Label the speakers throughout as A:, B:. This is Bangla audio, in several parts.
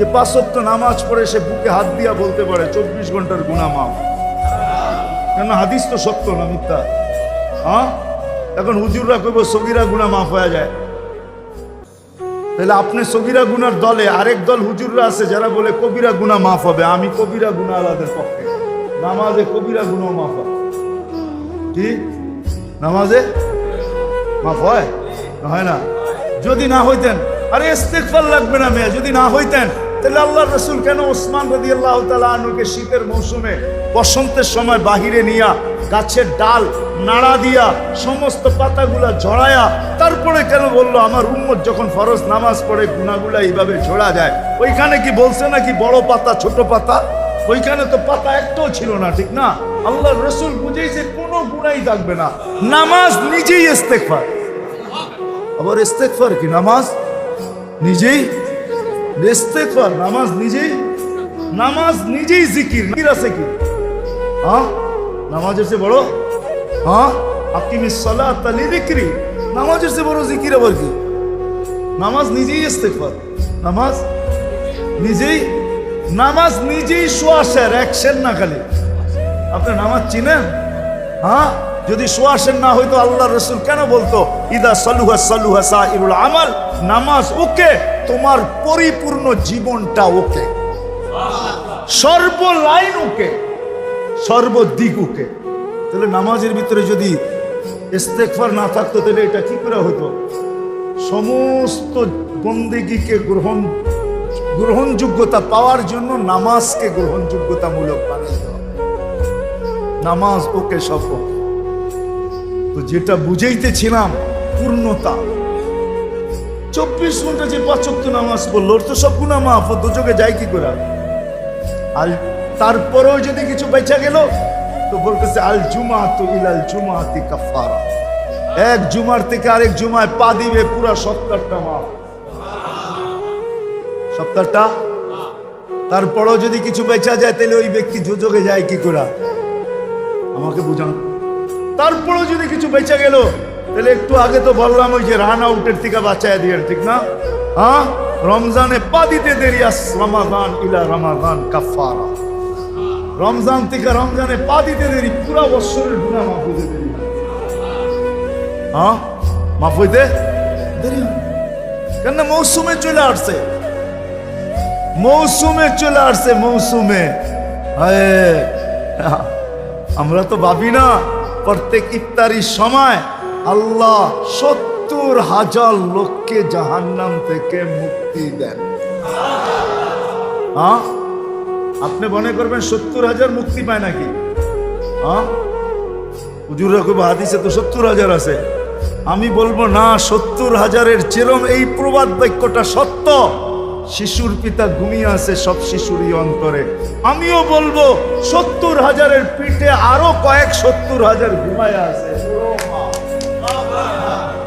A: যে পাঁচক্ত নামাজ পড়ে সে বুকে হাত দিয়া বলতে পারে, চব্বিশ ঘণ্টার গুণা মাফ। কেন হাদিস তো সত্য না মিথ্যা। হ্যাঁ? এখন হুজুররা কইব, সগিরা গুণা মাফ হয়ে যায়। তাহলে আপনি সগিরা গুনার দলে আরেক দল হুজুররা আছে যারা বলে, কবিরা গুণা মাফ হবে। আমি কবিরা গুণা আলাদের পক্ষে। নামাজে কবিরা গুণাও মাফ হবে কি? নামাজে মাফ হয়? হয় না। যদি না হইতেন, আরে ইস্তেগফার লাগবে না মেয়ে, যদি না হইতেন। তাহলে আল্লাহ রসুল কেন ওসমান রদি আল্লাহ তালুকে শীতের মৌসুমে বসন্তের সময় বাহিরে নিয়া গাছের ডাল নাড়া দিয়া সমস্ত পাতাগুলা ঝড়ায়া তারপরে কেন বলল, আমার উম্মত যখন ফরজ নামাজ পড়ে গুনাগুলা এইভাবে ঝোড়া যায়? ওইখানে কি বলছে নাকি বড় পাতা, ছোট পাতা? ওইখানে তো পাতা একটাও ছিল না, ঠিক না? আল্লাহ রসুল বুঝেছে কোনো গুণাই থাকবে না। নামাজ নিজেই ইস্তেকফার আবার ইস্তেকফার কি? নামাজ নিজেই ইস্তেকফার নামাজ নিজেই নামাজ নিজেই জিকির জিকির আছে কি? হ্যাঁ? নামাজের চেয়ে বড় হ্যাঁ? আকিমি সালাত আলি বিক্রি নামাজের চেয়ে বড় জিকির আবার কি? নামাজ নিজেই ইস্তেকফার নামাজ নিজেই নামাজ নিজেই সোয়াশের অ্যাকশন না খালি। আপনি নামাজ চিনেন? হ্যাঁ? যদি সোয়াশের না হইতো আল্লাহ রসুল কেন বলতো, ইদা সালুহা সালুহা সাইরুল আমাল নামাজ ওকে তোমার পরিপূর্ণ জীবনটা ওকে। সর্ব লাইন ওকে, সর্বদিক ওকে। তাহলে নামাজের ভিতরে যদি ইস্তেকফার না থাকতো, তাহলে এটা কি করে হতো? সমস্ত বন্দেগীকে গ্রহণ, গ্রহণযোগ্যতা পাওয়ার জন্য নামাজকে গ্রহণযোগ্যতামূলক বানিয়ে নামাজ ওকে ওকে। তো যেটা বুঝাইতেছিলাম পূর্ণতা চব্বিশ ঘণ্টা যে পাচক্য নামাজ পড়ল, ওর তো সব গুণা মাফ দুচোখে যায় কি করে? আর তারপরেও যদি কিছু বেঁচে গেল, তো বলতেছে, আল জুমা তো ইলাল জুমাতি কাফারা এক জুমার থেকে আরেক জুমায় পা দিবে পুরা সপ্তাহটা মাফ। সপ্তাহটা? তারপরেও যদি কিছু বেচা যায়, তাহলে ওই ব্যক্তি যোজকে যায় কি করে? আমাকে বুঝান। তারপরেও যদি কিছু বেচা গেল তাহলে একটু আগে তো বললাম ওই যে রান আউটের থেকে বাঁচায় দিয়ে ঠিক না? হ্যাঁ? রমজানে পা দিতে দেরি আস, রমাদান ইলা রমাদান কাফারা রমজান থেকে রমজানে পা দিতে দেরি, পুরা বৎসরের গুণা মাফ হইতে দেরি। হ্যাঁ? মাফ হইতে দেরি। কেন মৌসুমে চলে আসছে। মৌসুমে চলে আসছে, মৌসুমে। আমরা তো ভাবি না, প্রত্যেক ইফতারির সময় আল্লাহ সত্তর হাজার লোককে জাহান্নাম থেকে মুক্তি দেন। আপনি মনে করবেন সত্তর হাজার মুক্তি পায় নাকি? হ্যাঁ হাদিসে তো সত্তর হাজার আছে। আমি বলব না, সত্তর হাজারের চেরম এই প্রবাদ বাক্যটা সত্য। শিশুর পিতা ঘুমিয়ে আছে সব শিশুরই অন্তরে। আমিও বলব, সত্তর হাজারের পিঠে আরও কয়েক সত্তর হাজার ঘুমায় আছে।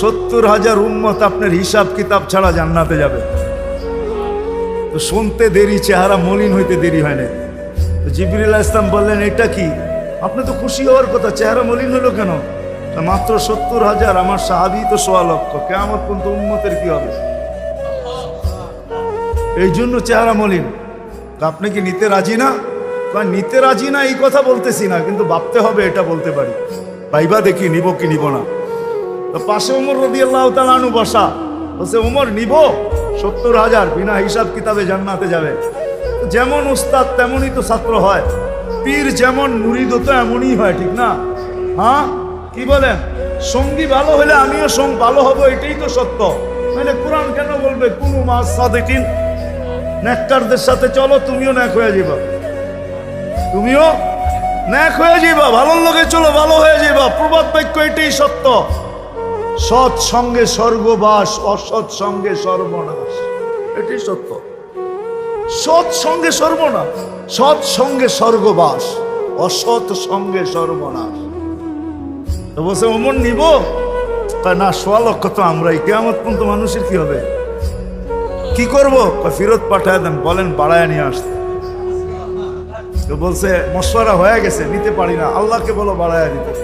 A: সত্তর হাজার উম্মত আপনার হিসাব কিতাব ছাড়া জান্নাতে যাবে। তো শুনতে দেরি, চেহারা মলিন হইতে দেরি হয় না। তো জিবরিল ইসলাম বললেন, এটা কি? আপনি তো খুশি হওয়ার কথা, চেহারা মলিন হলো কেন? মাত্র সত্তর হাজার আমার সাহাবি তো সোয়া লক্ষ। কেমন পর্যন্ত উন্মতের কি হবে? এই জন্য চেহারা মলিন। তা আপনি কি নিতে রাজি না? নিতে রাজি না, এই কথা বলতেছি না, কিন্তু ভাবতে হবে, এটা বলতে পারি। ভাইবা দেখি, নিব কি নিব না? পাশে উমর রদি আল্লাহ তালু বসা। বলছে, উমর, নিব। সত্তর হাজার বিনা হিসাব কিতাবে জান্নাতে যাবে। যেমন উস্তাদ, তেমনই তো ছাত্র হয়। পীর যেমন মুরিদ তো এমনই হয়, ঠিক না? হ্যাঁ? কি বলেন? সঙ্গী ভালো হলে আমিও সঙ্গ ভালো হব, এটাই তো সত্য। মানে কোরআন কেন বলবে? কোনো মাস সাদেকিন। নেককারদের সাথে চলো, তুমিও ন্যাক হয়ে যাবা তুমিও ন্যাক হয়ে যাবা ভালোর লোকে চলো, ভালো হয়ে যাবা প্রবাদ বাক্য এটাই সত্য। সৎ সঙ্গে স্বর্গবাস অসৎ সঙ্গে সর্বনাশ। এটাই সত্য। সৎ সঙ্গে সর্বনাশ সৎ সঙ্গে স্বর্গবাস অসৎ সঙ্গে সর্বনাশ বসে অমন নিব? তা না, সোয়া লক্ষ তো আমরাই। কেমন পর্যন্ত মানুষের কি হবে? কি করব? ফেরত পাঠায় দেন, বলেন, বাড়ায় নিয়ে আসতে। তো বলছে, মশওয়ারা হয়ে গেছে, নিতে পারি না। আল্লাহকে বলো, বাড়ায় দিতে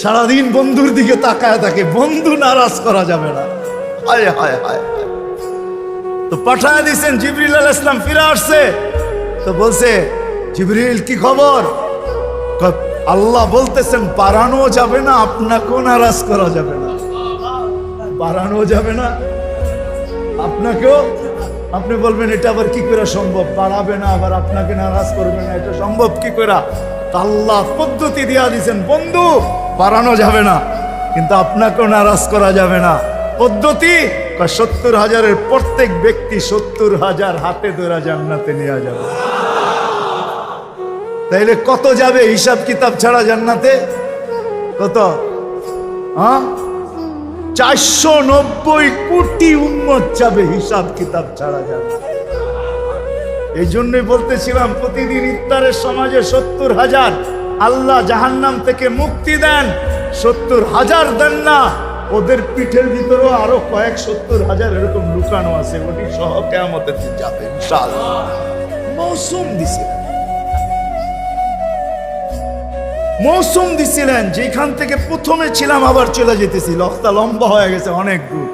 A: সারাদিন বন্ধুর দিকে তাকায় থাকে, বন্ধু নারাজ করা যাবে না। হায় হায় হায়। তো পাঠায় দিয়েছেন জিবরিল আল ইসলাম ফিরে আসছে। তো বলছে, জিবরিল, কি খবর? আল্লাহ বলতেছেন, বাড়ানো যাবে না, আপনাকেও নারাজ করা যাবে না। বাড়ানো যাবে না? আপনাকেও? আপনি বলবেন, এটা আবার কি করে সম্ভব? বাড়াবে না, আবার আপনাকে নারাজ করবে না, এটা সম্ভব কি করে? আল্লাহ পদ্ধতি দিয়া দিয়েছেন বন্ধু, বাড়ানো যাবে না, কিন্তু আপনাকেও নারাজ করা যাবে না। পদ্ধতি সত্তর হাজারের প্রত্যেক ব্যক্তি সত্তর হাজার হাতে ধরা জান্নাতে নেওয়া যাবে। তাইলে কত যাবে হিসাব কিতাব ছাড়া জান্নাতে? কত? হ্যাঁ? চারশো নব্বই কোটি উন্মত যাবে হিসাব কিতাব ছাড়া যাবে এই জন্যই বলতেছিলাম, প্রতিদিন ইফতারের সমাজে সত্তর হাজার আল্লাহ জাহান্নাম থেকে মুক্তি দেন, সত্তর হাজার দেন না। ওদের পিঠের ভিতরেও আরও কয়েক সত্তর হাজার এরকম লুকানো আছে, ওটি সহ কেমতের যাবে মৌসুম দিছে মৌসুম দিছিলেন যেখান থেকে প্রথমে ছিলাম, আবার চলে যেতেছি। লক্তা লম্বা হয়ে গেছে অনেক দূর।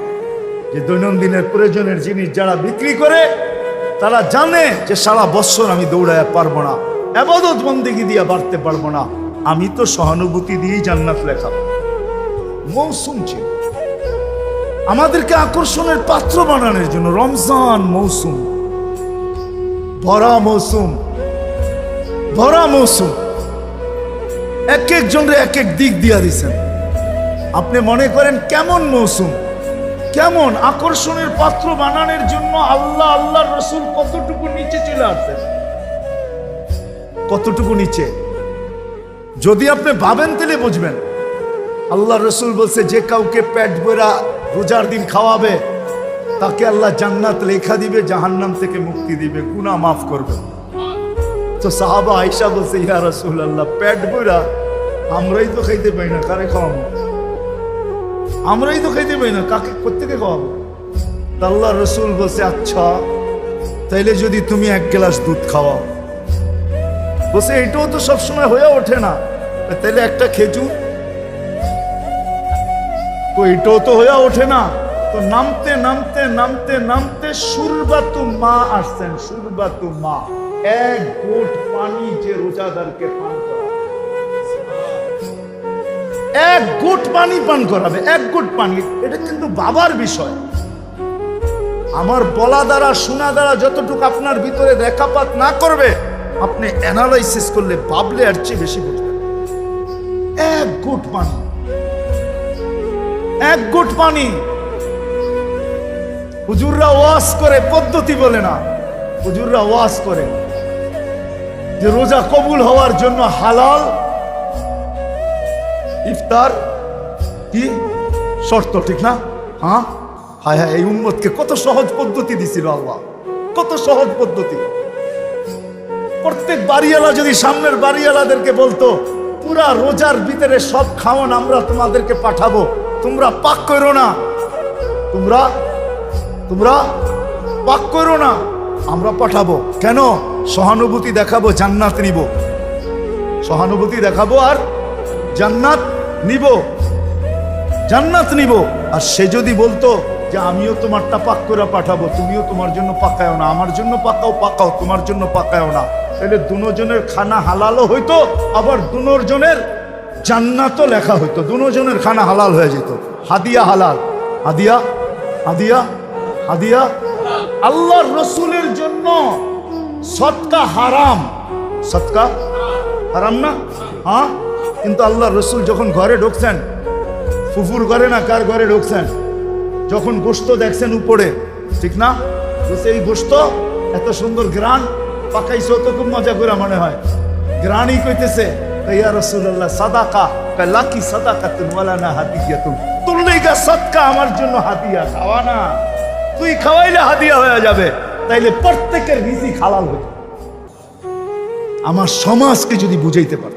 A: যে দৈনন্দিনের প্রয়োজনের জিনিস যারা বিক্রি করে তারা জানে যে সারা বছর আমি দৌড়ায় পারব না। আবাদত বন্দিগি দিয়ে বাড়তে পারব না। আমি তো সহানুভূতি দিয়েই জান্নাত লেখা। মৌসুম ছিল আমাদেরকে আকর্ষণের পাত্র বানানোর জন্য রমজান মৌসুম। ভরা মৌসুম। ভরা মৌসুম। এক একজনরে এক এক দিক দিয়া দিছেন। আপনি মনে করেন কেমন মৌসুম? কেমন আকর্ষণের পাত্র বানানোর জন্য আল্লাহ আল্লাহ রসুল কতটুকু নিচে চলে আসছেন কতটুকু নিচে? যদি আপনি ভাবেন তাহলে বুঝবেন। আল্লাহ রসুল বলছে, যে কাউকে পেট ভরা রোজার দিন খাওয়াবে, তাকে আল্লাহ জান্নাত লেখা দিবে, জাহান্নাম থেকে মুক্তি দিবে, গুনাহ মাফ করবে। তো সাহাবা আইসা বলছে, ইয়া রসুল আল্লাহ পেট বইরা আমরাই তো খাইতে পাই না, কারে খাওয়াবো? আমরাই তো খাইতে পাই না, কাকে কোথেকে খাওয়াবো? আল্লাহ রসুল বলছে আচ্ছা তাইলে যদি তুমি এক গ্লাস দুধ খাওয়াও। বলছে এটাও তো সবসময় হয়ে ওঠে না। তাইলে একটা খেজুর? তো এটাও তো হয়ে ওঠে না। তো নামতে নামতে নামতে নামতে সুরবাতু মা আসছেন, সুরবাতু মা। এক গোট পানি যে রোজাদারকে পান করাবে এক গোট পানি পান করাবে, এক গোট পানি। এটা কিন্তু বাবার বিষয়। আমার বলা দ্বারা, শোনা দ্বারা যতটুকু আপনার ভিতরে রেখাপাত না করবে, আপনি অ্যানালাইসিস করলে ভাবলে আর চেয়ে বেশি বুঝবেন। এক গোট পানি। এক গোট পানি। হুজুররা ওয়াজ করে, পদ্ধতি বলে না। হুজুররা ওয়াজ করে যে রোজা কবুল হওয়ার জন্য হালাল ইফতার? কি? শর্ত ঠিক না? হ্যাঁ? হায় হায়, এই উম্মতকে কত সহজ পদ্ধতি দিছিল আল্লাহ। কত সহজ পদ্ধতি। প্রত্যেক বাড়িওয়ালা যদি সামনের বাড়িওয়ালাদেরকে বলতো, পুরা রোজার ভিতরে সব খাওয়ান, আমরা তোমাদেরকে পাঠাবো। তোমরা পাক করো না। তোমরা? তোমরা? পাক করো না। আমরা পাঠাবো। কেন? সহানুভূতি দেখাবো, জান্নাত নিব। সহানুভূতি দেখাবো আর জান্নাত নিব। জান্নাত নিব। আর সে যদি বলতো যে, আমিও তোমারটা পাক করে পাঠাবো, তুমিও তোমার জন্য পাকাও না, আমার জন্য পাকাও পাকাও, তোমার জন্য পাকায়ও না। তাহলে দুজনের খানা হালালও হইতো, আবার দুজনের জান্নাতও লেখা হইতো। দুজনের খানা হালাল হয়ে যেত। হাদিয়া হালাল। হাদিয়া? হাদিয়া? হাদিয়া? আল্লাহর রসুলের জন্য সৎকা হারাম। সৎকা হারাম না? হ্যাঁ? কিন্তু আল্লাহ রসুল যখন ঘরে ঢুকছেন, ফুফুর ঘরে না কার ঘরে ঢুকছেন? যখন গোস্ত দেখছেন উপরে, ঠিক না? এই গোস্ত এত সুন্দর গ্রান পাকাইছো তো খুব মজা করে মনে হয়। গ্রানই কইতেছে ইয়া রসুল্লাহ সাদাকা? লাকি সাদাকা তুমি ওয়ালা না হাদিয়া তুমি তোর লেগা সৎকা আমার জন্য হাদিয়া, খাওয়া না। তুই খাওয়াইলে হাদিয়া হয়ে যাবে, তাইলে প্রত্যেকের রিজিক হালাল হতো আমার সমাজকে যদি বুঝাইতে পারতাম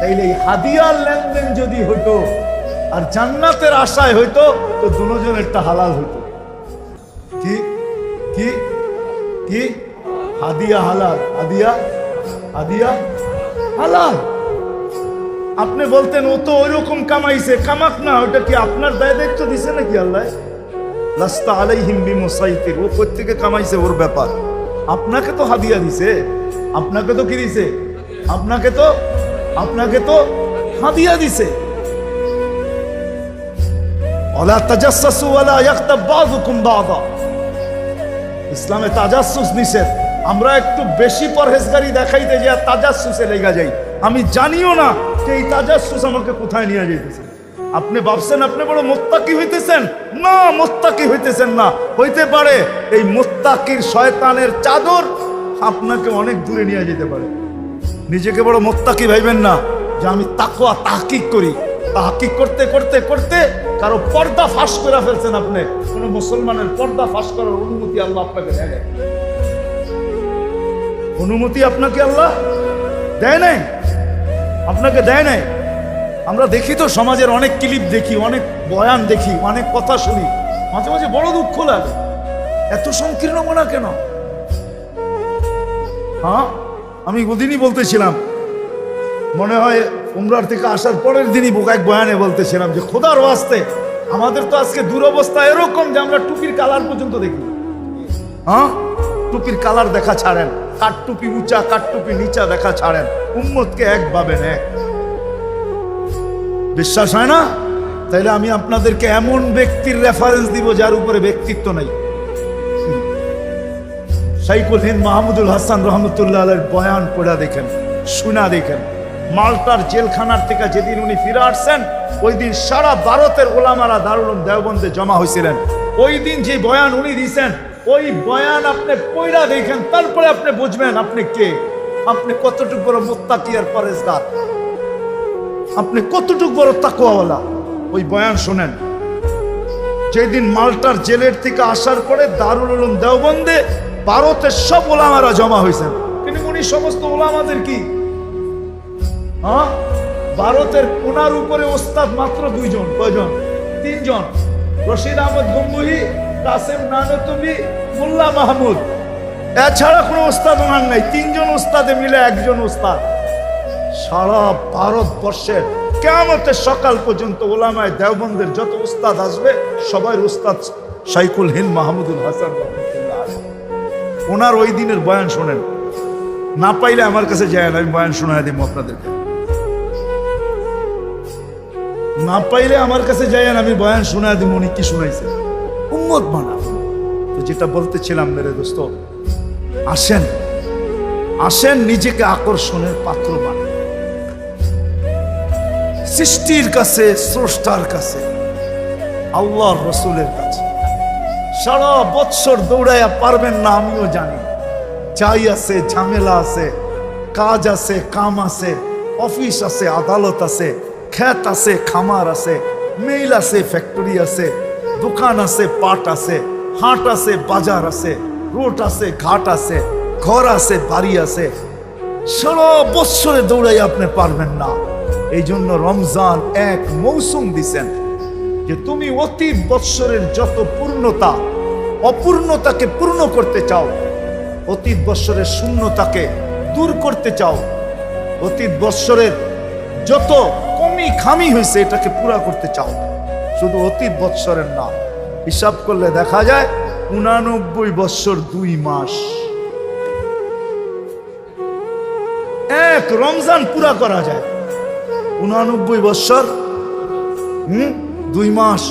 A: তাইলে এই হাদিয়ার লেনদেন যদি হইতো আর জান্নাতের আশায় হইতো, তো দুজনেরটা হালাল হইতো। কি? কি? কি? হাদিয়া হালাল। হাদিয়া? হাদিয়া? হালাল। আপনি বলতেন, ও তো ওইরকম কামাইছে, কামাক না ওটা কি আপনার দায় দায়িত্ব দিছে নাকি আল্লাহ? লাস্তা আলাইহিম বিমুসাইতির, ও থেকে কামাইছে ওর ব্যাপার। আপনাকে তো হাদিয়া দিছে, আপনাকে তো কি দিছে? আপনাকে তো আপনাকে তো হাতিয়া দিছে। ওলা তাজাসসু ওয়ালা ইয়াগতাব বাযুকুম বাযা। ইসলামে তাজাসসুস নিষেধ। আমরা একটু বেশি পরহেজগারি দেখাইতে যে তাজাসসুসে লেগা যাই। আমি জানিও না যে এই তাজাসসুস আমাকে কোথায় নিয়ে যাইতেছে। আপনি ভাবছেন আপনি বড় মোত্তাকি হইতেছেন? না, মোত্তাকি হইতেছেন না। হইতে পারে এই মোত্তাকির শয়তানের চাদর আপনাকে অনেক দূরে নিয়ে যেতে পারে। নিজেকে বড় মোত্তাকি ভাইবেন না যে আমি তাকোয়া তাহকিক করি। তাহকিক করতে করতে করতে কারও পর্দা ফাঁস করে ফেলছেন আপনি। কোন মুসলমানের পর্দা ফাঁস করার অনুমতি আল্লাহ আপনাকে দেয় অনুমতি আপনাকে আল্লাহ দেয় নাই? আপনাকে দেয় নাই? আমরা দেখি তো সমাজের অনেক ক্লিপ দেখি, অনেক বয়ান দেখি, অনেক কথা শুনি। মাঝে মাঝে বড় দুঃখ লাগে। এত সংকীর্ণ মনা কেন? হ্যাঁ? আমি ওদিনই বলতেছিলাম, মনে হয় উমরার থেকে আসার পরের দিনই এক বয়ানে বলতেছিলাম যে, খোদার ওয়াস্তে, আমাদের তো আজকে দুরবস্থা এরকম যে আমরা টুপির কালার পর্যন্ত দেখি হ্যাঁ? টুপির কালার দেখা ছাড়েন, কাঠ টুপি উঁচা, কাঠ টুপি নিচা দেখা ছাড়েন, উম্মতকে এক ভাবেন এক বিশ্বাস হয় না? তাইলে আমি আপনাদেরকে এমন ব্যক্তির রেফারেন্স দিব যার উপরে ব্যক্তিত্ব নাই। সাইকুল হিন্দ মাহমুদুল হাসান রহমতুল্লাহ আলের বয়ান পড়া দেখেন, শুনা দেখেন। মালটার জেলখানার থেকে যেদিন উনি ফিরে আসছেন, ওই দিন সারা ভারতের ওলামারা দারুল দেওবন্দে জমা হয়েছিলেন ওই দিন যে বয়ান উনি দিছেন, ওই বয়ান আপনি পয়রা দেখেন, তারপরে আপনি বুঝবেন আপনি কে। আপনি কতটুকু বড় মোত্তাকি আর পরেজগার। আপনি কতটুকু বড় তাকুয়াওয়ালা ওই বয়ান শোনেন। যেদিন মালটার জেলের থেকে আসার পরে দারুল উলুম দেওবন্দে ভারতের সব ওলামারা জমা হয়েছেন কিন্তু উনি সমস্ত ওলামাদের কি? হ্যাঁ? ভারতের কোনার উপরে ওস্তাদ মাত্র দুইজন। কয়জন? তিনজন। রশিদ আহমদ গম্বুহি কাসেম নানতবি, মোল্লা মাহমুদ। এছাড়া কোনো ওস্তাদ ওনার নাই। তিনজন ওস্তাদে মিলে একজন ওস্তাদ। সারা ভারতবর্ষের কেমতের সকাল পর্যন্ত ওলামায় দেওবন্দের যত উস্তাদ আসবে সবাই উস্তাদ সাইকুল হিন্দ মাহমুদুল হাসান রহমতুল্লাহ। ওনার ওই দিনের বয়ান শোনেন। না পাইলে আমার কাছে যায় আমি বয়ান শোনায় দিব আপনাদেরকে। না পাইলে আমার কাছে যাইয়েন আমি বয়ান শোনা দিব, উনি কি শোনাইছে? উম্মত বানা। তো যেটা বলতেছিলাম, মেরে দোস্ত, আসেন আসেন নিজেকে আকর্ষণের পাত্র বানান। সৃষ্টির কাছে, স্রষ্টার কাছে, আল্লাহর রসুলের কাছে। সারা বৎসর দৌড়াইয়া পারবেন না, আমিও জানি। চাই আছে, ঝামেলা আছে, কাজ আছে, কাম আছে, অফিস আছে, আদালত আছে ক্ষেত আছে, খামার আছে, মেইল আছে, ফ্যাক্টরি আছে, দোকান আছে, পাট আছে, হাট আছে, বাজার আছে, রোড আছে, ঘাট আছে, ঘর আছে, বাড়ি আছে। সারা বৎসরে দৌড়াই আপনি পারবেন না। এই জন্য রমজান এক মৌসুম দিছেন যে তুমি অতি বৎসরের যত পূর্ণতা অপূর্ণতাকে পূর্ণ করতে চাও, অতীত বৎসরের শূন্যতাকে দূর করতে চাও, অতীত বৎসরের যত কমি খামি হয়েছে এটাকে পুরা করতে চাও। শুধু অতীত বৎসরের না, হিসাব করলে দেখা যায় উনানব্বই বৎসর দুই মাস। এক রমজান পুরা করা যায়। উনানব্বই বৎসর, হুম, দুই মাস।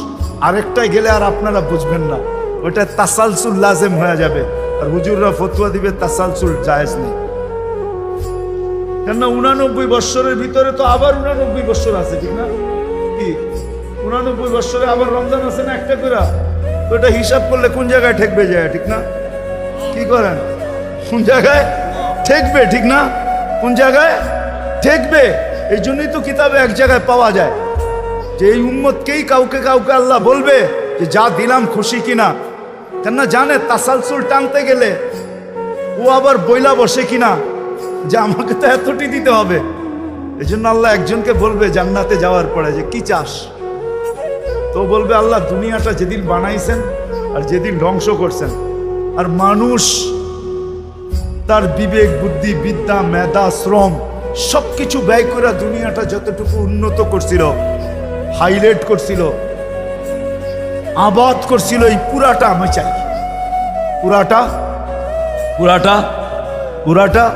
A: আরেকটাই গেলে আর আপনারা বুঝবেন না। ওটা তাসালসুল লাজেম হয়ে যাবে। আর হুজুররা ফতুয়া দিবে, তাসালসুল জায়েজ নেই। কেননা উনানব্বই বৎসরের ভিতরে তো আবার উনানব্বই বৎসর আছে, ঠিক না? কি? উনানব্বই বৎসরে আবার রমজান আছে না একটা করে তো এটা হিসাব করলে কোন জায়গায় ঠেকবে যায়, ঠিক না? কি করেন? কোন জায়গায়? ঠেকবে, ঠিক না? কোন জায়গায়? ঠেকবে। এই জন্যই তো কিতাবে এক জায়গায় পাওয়া যায়। যে এই উম্মতকেই কাউকে কাউকে আল্লাহ বলবে যে, যা দিলাম খুশি কিনা? কেননা জানে তাসালসুল টানতে গেলে ও আবার বইলা বসে কিনা যে আমাকে তো এতটি দিতে হবে। এই জন্য আল্লাহ একজনকে বলবে জান্নাতে যাওয়ার পরে যে, কি চাস? তো বলবে, আল্লাহ দুনিয়াটা যেদিন বানাইছেন আর যেদিন ধ্বংস করছেন, আর মানুষ তার বিবেক, বুদ্ধি, বিদ্যা, মেধা, শ্রম সব কিছু ব্যয় করে দুনিয়াটা যতটুকু উন্নত করছিল, হাইলাইট করছিল আবাদ করছিল এই পুরাটা আমি চাই পুরাটা? পুরাটা? পুরাটা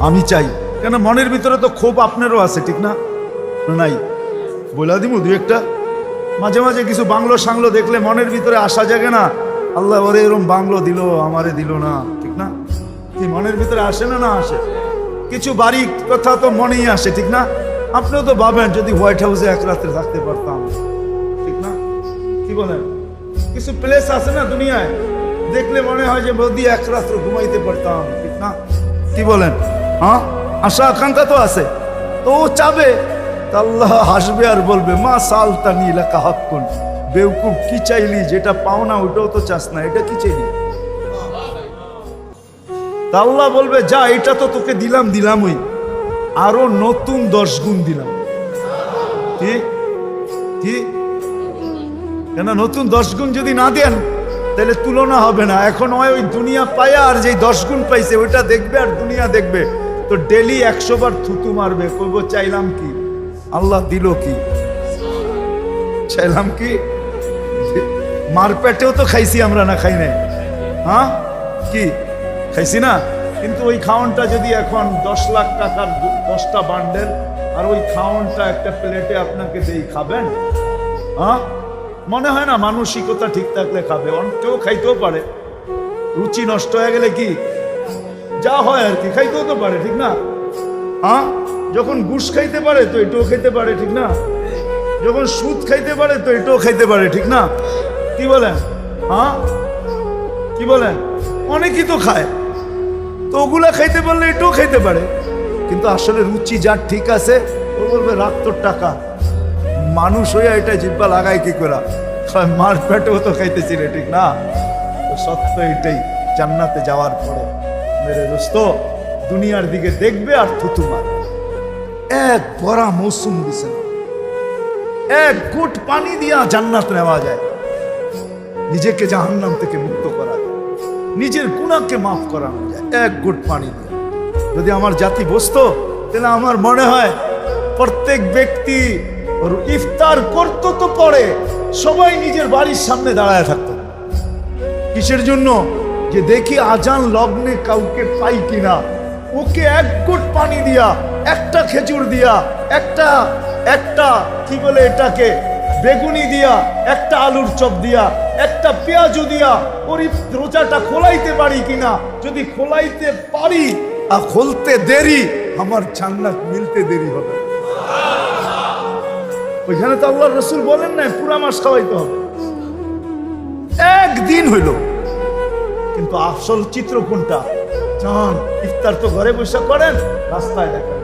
A: আমি চাই। কেন মনের ভিতরে তো ক্ষোভ আপনারও আছে ঠিক না? নাই। বলা দিব দু একটা। মাঝে মাঝে কিছু বাংলো সাংলো দেখলে মনের ভিতরে আসা জাগে না। আল্লাহ ওরে এরম বাংলো দিল আমারে দিল না ঠিক না? কি মনের ভিতরে আসে না না আসে? কিছু বাড়ি কথা তো মনেই আসে ঠিক না? আপনিও তো ভাবেন যদি হোয়াইট হাউসে এক রাত্রে থাকতে পারতাম। কি বলেন কিছু প্লেস আছে না দুনিয়ায়, দেখলে মনে হয় যে যদি এক রাত্র ঘুমাইতে পারতাম। ঠিক না? কি বলেন? হ্যাঁ? আশা আকাঙ্ক্ষা তো আছে। তো ও চাবে আল্লাহ হাসবে আর বলবে, মা সাল তানি এলাকা হকুন বেউকুব, কি চাইলি? যেটা পাও না, ওটাও তো চাস না। এটা কি চাইলি? তা আল্লাহ বলবে, যা, এটা তো তোকে দিলাম, দিলামই। আরও নতুন দশ গুণ দিলাম। কি? কি? কেন নতুন দশ গুণ যদি না দেন, তাহলে তুলনা হবে না। এখন হয় ওই দুনিয়া পায়া আর যেই দশ গুণ পাইছে, ওইটা দেখবে আর দুনিয়া দেখবে। তো ডেলি একশো বার থুতু মারবে, কইব চাইলাম কি? আল্লাহ দিল কি? চাইলাম কি? মারপেটেও তো খাইছি আমরা না, খাই নাই। হ্যাঁ? কি? খাইছি না? কিন্তু ওই খাওয়ানটা যদি এখন দশ লাখ টাকার দশটা বান্ডেল, আর ওই খাওয়ানটা একটা প্লেটে আপনাকে দেই, খাবেন? হ্যাঁ? মনে হয় না মানসিকতা ঠিক থাকলে খাবে কেউ খাইতেও পারে। রুচি নষ্ট হয়ে গেলে কি? যা হয় আর কি, খাইতেও তো পারে, ঠিক না? হ্যাঁ? যখন গুস খাইতে পারে তো এটাও খাইতে পারে, ঠিক না? যখন সুদ খাইতে পারে তো এটাও খাইতে পারে, ঠিক না? কি বলেন? হ্যাঁ? কি বলেন? অনেকেই তো খায়। তো ওগুলা খাইতে পারলে এটাও খাইতে পারে। কিন্তু আসলে রুচি যার ঠিক আছে, ও বলবে রাখ তোর টাকা। মানুষ হয়ে এটা জিব্বা লাগায় কি করা মার পেটেও তো খাইতেছি রে, ঠিক না? সত্য এটাই, জান্নাতে যাওয়ার পরে। মেরে দোস্ত, দুনিয়ার দিকে দেখবে আর থুতু মারবে। এক বড়া মৌসুম দিছে এক গুট পানি দিয়া জান্নাত নেওয়া যায়। নিজেকে জাহান্নাম থেকে মুক্ত করা যায়। নিজের গুণাকে মাফ করানো যায়, এক গুট পানি দিয়ে। যদি আমার জাতি বসতো, তাহলে আমার মনে হয় প্রত্যেক ব্যক্তি ইফতার করতো তো পরে সবাই নিজের বাড়ির সামনে দাঁড়ায় থাকতো। কিসের জন্য? যে দেখি আজান লগ্নে কাউকে পাই কিনা। ওকে এক গুট পানি দিয়া, একটা খেজুর দিয়া, একটা একটা কি বলে এটাকে, বেগুনি দিয়া, একটা আলুর চপ দিয়া, একটা পেঁয়াজু দিয়া, ওর রোজাটা খোলাইতে পারি কিনা? যদি খোলাইতে পারি, আর খুলতে দেরি, আমার জান্নাত মিলতে দেরি হবে। ওইখানে তো আল্লাহ রসুল বলেন না পুরা মাস খাওয়াইতে হবে। একদিন হইল। কিন্তু আসল চিত্র কোনটা? জান, ইফতার তো ঘরে বসে করেন, রাস্তায় দেখেন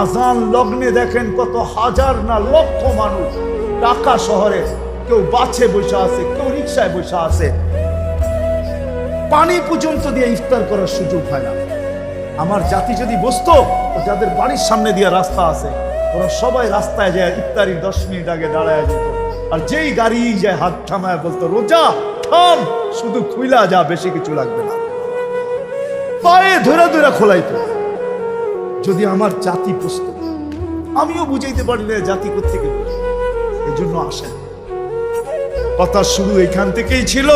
A: আজান লগ্নে দেখেন কত হাজার না লক্ষ মানুষ। ঢাকা শহরে কেউ বাছে বসে আছে, কেউ রিক্সায় বসে আছে। পানি পর্যন্ত দিয়ে ইফতার করার সুযোগ হয় না। আমার জাতি যদি বসতো যাদের বাড়ির সামনে দিয়ে রাস্তা আছে ওরা সবাই রাস্তায় যায় ইফতারির দশ মিনিট আগে দাঁড়ায় যেত। আর যেই গাড়ি যায় হাত থামায় বলতো, রোজা, থাম, শুধু খুইলা যা, বেশি কিছু লাগবে না। পায়ে ধরে ধরে খোলাইতো। যদি আমার জাতি পুষত আমিও বুঝাইতে পারি না জাতি কোথেকে এই জন্য আসেন। কথা শুরু এখান থেকেই ছিল।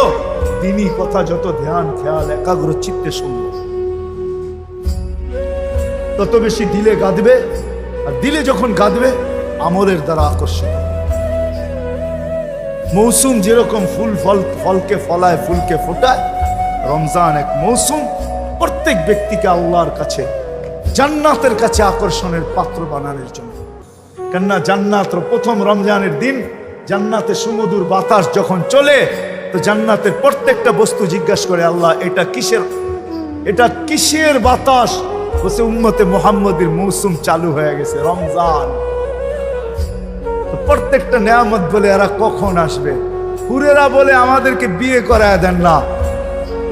A: তিনি কথা যত ধ্যান, খেয়াল, একাগ্র চিত্তে শুনল। তত বেশি দিলে গাঁদবে আর দিলে যখন গাঁদবে আমলের দ্বারা আকর্ষণ মৌসুম যেরকম ফুল ফল, ফলকে ফলায়, ফুলকে ফোটায়, রমজান এক মৌসুম। প্রত্যেক ব্যক্তিকে আল্লাহর কাছে, জান্নাতের কাছে আকর্ষণের পাত্র বানানোর জন্য। কেননা জান্নাত প্রথম রমজানের দিন। জান্নাতে সুমধুর বাতাস যখন চলে, তো জান্নাতের প্রত্যেকটা বস্তু জিজ্ঞাসা করে, আল্লাহ, এটা কিসের এটা কিসের বাতাস? বসে উম্মতে মোহাম্মদের মৌসুম চালু হয়ে গেছে, রমজান। প্রত্যেকটা নেয়ামত বলে এরা কখন আসবে? হুরেরা বলে আমাদেরকে বিয়ে করায় দেন না।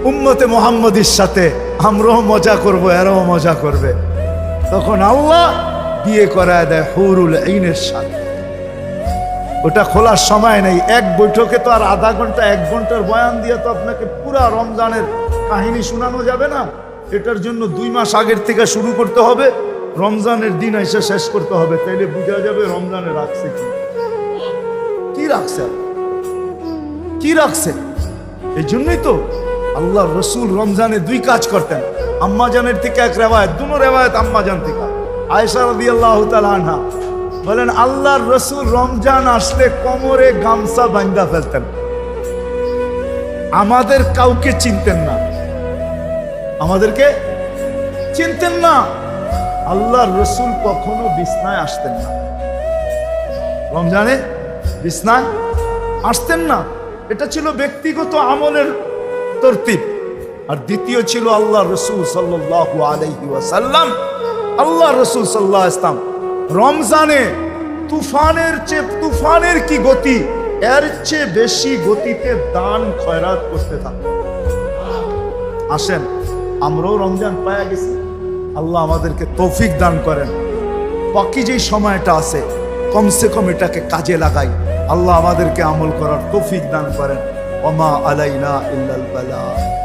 A: উম্মতে মোহাম্মদের সাথে আমরাও মজা করব, এরাও মজা করবে। তখন আল্লাহ বিয়ে করায় দেয় হুরুল আইনের সাথে। ওটা খোলার সময় নেই। এক বৈঠকে তো আর আধা ঘণ্টা, এক ঘণ্টার বয়ান দিয়ে তো আপনাকে পুরা রমজানের কাহিনী শোনানো যাবে না। এটার জন্য দুই মাস আগের থেকে শুরু করতে হবে। রমজানের দিন এসে শেষ করতে হবে। তাইলে বোঝা যাবে রমজানে রাখছে কি। কি রাখছে? কি রাখছে? এই জন্যই তো আল্লাহ রসুল রমজানে দুই কাজ করতেন। আম্মাজানের থেকে এক রেওয়ায়ত, দুনো রেওয়ায়ত আম্মাজান থেকে। আয়সা রদি আল্লাহ আনহা বলেন, আল্লাহর রসুল রমজান আসলে কোমরে গামছা বান্ধা ফেলতেন। আমাদের কাউকে চিনতেন না। আমাদেরকে চিনতেন না। আল্লাহর রসুল কখনো বিছনায় আসতেন না। রমজানে বিছনায় আসতেন না। এটা ছিল ব্যক্তিগত আমলের তরতিব। আর দ্বিতীয় ছিল আল্লাহ রসুল সাল্লাহ আলহি ওয়াসাল্লাম। আল্লাহ রসুল সাল্লাহ ইসলাম রমজানে তুফানের চেয়ে তুফানের কি গতি? এর চেয়ে বেশি গতিতে দান খয়রাত করতে থাকবে আসেন আমরাও রমজান পায়া গেছি। আল্লাহ আমাদেরকে তৌফিক দান করেন। বাকি যেই সময়টা আছে, কমসে কম এটাকে কাজে লাগাই। আল্লাহ আমাদেরকে আমল করার তৌফিক দান করেন। ওমা আলাইনা ইল্লাল বালা।